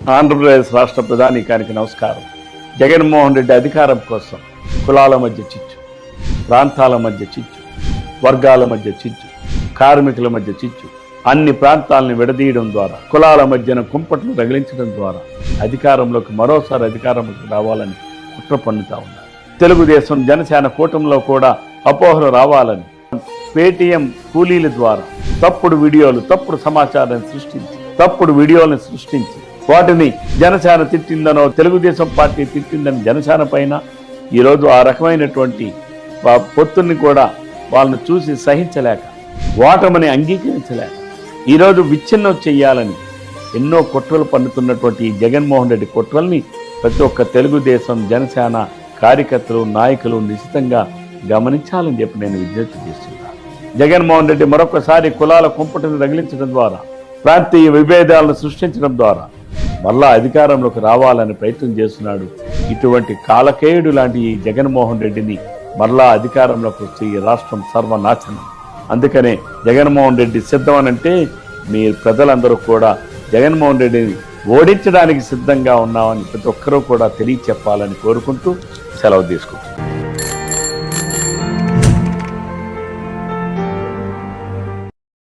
ఆంధ్రప్రదేశ్ రాష్ట్ర ప్రధానికానికి నమస్కారం. జగన్మోహన్ రెడ్డి అధికారం కోసం కులాల మధ్య చిచ్చు ప్రాంతాల మధ్య చిచ్చు వర్గాల మధ్య చిచ్చు కార్మికుల మధ్య చిచ్చు అన్ని ప్రాంతాలను విడదీయడం ద్వారా కులాల మధ్యన కుంపట్లు రగిలించడం ద్వారా అధికారంలోకి మరోసారి అధికారంలోకి రావాలని కుట్ర పన్నుతా ఉన్నారు. తెలుగుదేశం జనసేన కూటమిలో కూడా అపోహలు రావాలని పేటీఎం కూలీల ద్వారా తప్పుడు వీడియోలు తప్పుడు సమాచారాన్ని సృష్టించి తప్పుడు వీడియోలను సృష్టించి వాటిని జనసేన తిట్టిందనో తెలుగుదేశం పార్టీ తిట్టిందని జనసేన పైన ఈరోజు ఆ రకమైనటువంటి వా- పొత్తుని కూడా వాళ్ళని చూసి సహించలేక ఓటమని అంగీకరించలేక ఈరోజు విచ్ఛిన్నం చెయ్యాలని ఎన్నో కుట్రలు పన్నుతున్నటువంటి ఈ జగన్మోహన్ రెడ్డి కుట్రల్ని ప్రతి ఒక్క తెలుగుదేశం జనసేన కార్యకర్తలు నాయకులు నిశ్చితంగా గమనించాలని చెప్పి నేను విజ్ఞప్తి చేస్తున్నాను. జగన్మోహన్ రెడ్డి మరొకసారి కులాల కుంపటిని రగిలించడం ద్వారా ప్రాంతీయ విభేదాలను సృష్టించడం ద్వారా మళ్ళా అధికారంలోకి రావాలని ప్రయత్నం చేస్తున్నాడు. ఇటువంటి కాలకేయుడు లాంటి ఈ జగన్మోహన్ రెడ్డిని మరలా అధికారంలోకి వచ్చి ఈ రాష్ట్రం సర్వనాశనం. అందుకనే జగన్మోహన్ రెడ్డి సిద్ధం అనంటే మీ ప్రజలందరూ కూడా జగన్మోహన్ రెడ్డిని ఓడించడానికి సిద్ధంగా ఉన్నామని ప్రతి ఒక్కరూ కూడా తెలియచెప్పాలని కోరుకుంటూ సెలవు తీసుకుంటున్నాను